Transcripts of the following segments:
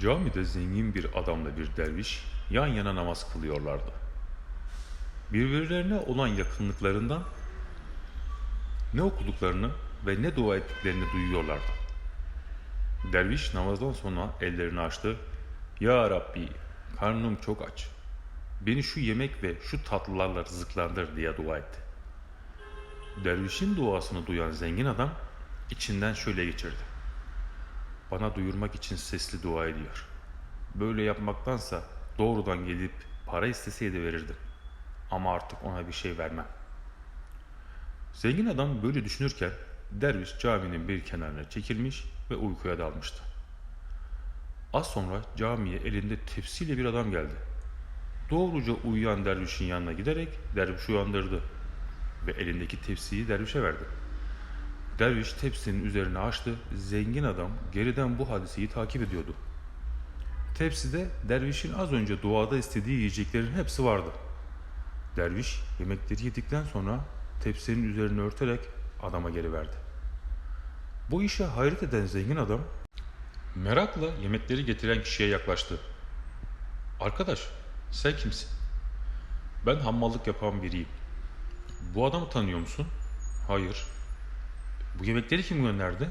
Camide zengin bir adamla bir derviş yan yana namaz kılıyorlardı. Birbirlerine olan yakınlıklarından ne okuduklarını ve ne dua ettiklerini duyuyorlardı. Derviş namazdan sonra ellerini açtı. Ya Rabbi, karnım çok aç. Beni şu yemek ve şu tatlılarla rızıklandır diye dua etti. Dervişin duasını duyan zengin adam içinden şöyle geçirdi. Bana duyurmak için sesli dua ediyor. Böyle yapmaktansa doğrudan gelip para isteseydi verirdim. Ama artık ona bir şey vermem. Zengin adam böyle düşünürken derviş caminin bir kenarına çekilmiş ve uykuya dalmıştı. Az sonra camiye elinde tepsiyle bir adam geldi. Doğruca uyuyan dervişin yanına giderek dervişi uyandırdı ve elindeki tepsiyi dervişe verdi. Derviş tepsinin üzerine açtı. Zengin adam geriden bu hadiseyi takip ediyordu. Tepside dervişin az önce duada istediği yiyeceklerin hepsi vardı. Derviş yemekleri yedikten sonra tepsinin üzerine örterek adama geri verdi. Bu işe hayret eden zengin adam merakla yemekleri getiren kişiye yaklaştı. Arkadaş sen kimsin? Ben hammallık yapan biriyim. Bu adamı tanıyor musun? Hayır. Bu yemekleri kim gönderdi?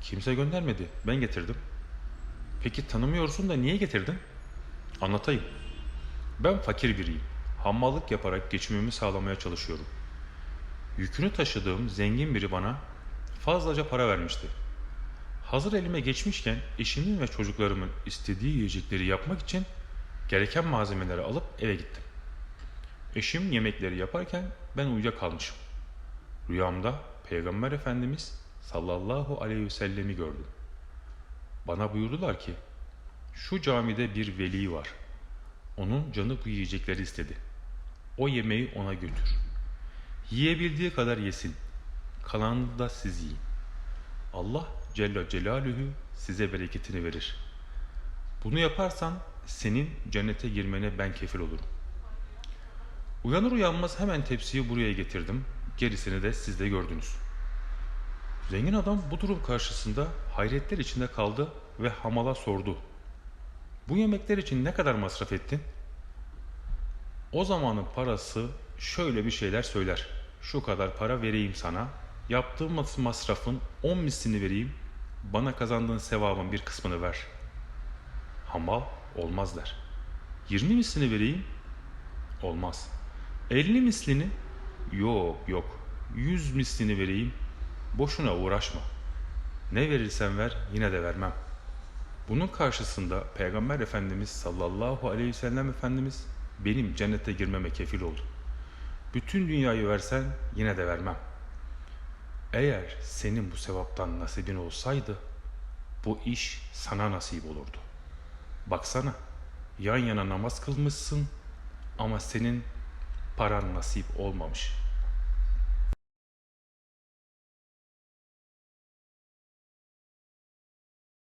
Kimse göndermedi. Ben getirdim. Peki tanımıyorsun da niye getirdin? Anlatayım. Ben fakir biriyim. Hammallık yaparak geçimimi sağlamaya çalışıyorum. Yükünü taşıdığım zengin biri bana fazlaca para vermişti. Hazır elime geçmişken eşimin ve çocuklarımın istediği yiyecekleri yapmak için gereken malzemeleri alıp eve gittim. Eşim yemekleri yaparken ben uyuyakalmışım. Rüyamda Peygamber Efendimiz sallallahu aleyhi ve sellemi gördüm. Bana buyurdular ki, şu camide bir veli var. Onun canı bu yiyecekleri istedi. O yemeği ona götür. Yiyebildiği kadar yesin. Kalanını da siz yiyin. Allah Celle Celaluhu size bereketini verir. Bunu yaparsan senin cennete girmene ben kefil olurum. Uyanır uyanmaz hemen tepsiyi buraya getirdim. Gerisini de siz de gördünüz. Zengin adam bu durum karşısında hayretler içinde kaldı ve hamala sordu. Bu yemekler için ne kadar masraf ettin? O zamanın parası şöyle bir şeyler söyler. Şu kadar para vereyim sana. Yaptığım mas- masrafın 10 mislini vereyim. Bana kazandığın sevabın bir kısmını ver. Hamal olmaz der. 20 mislini vereyim. Olmaz. 50 mislini yok yok. 100 mislini vereyim. Boşuna uğraşma. Ne verirsen ver yine de vermem. Bunun karşısında Peygamber Efendimiz sallallahu aleyhi ve sellem Efendimiz benim cennete girmeme kefil oldu. Bütün dünyayı versen yine de vermem. Eğer senin bu sevaptan nasibin olsaydı bu iş sana nasip olurdu. Baksana yan yana namaz kılmışsın ama senin paran nasip olmamış.''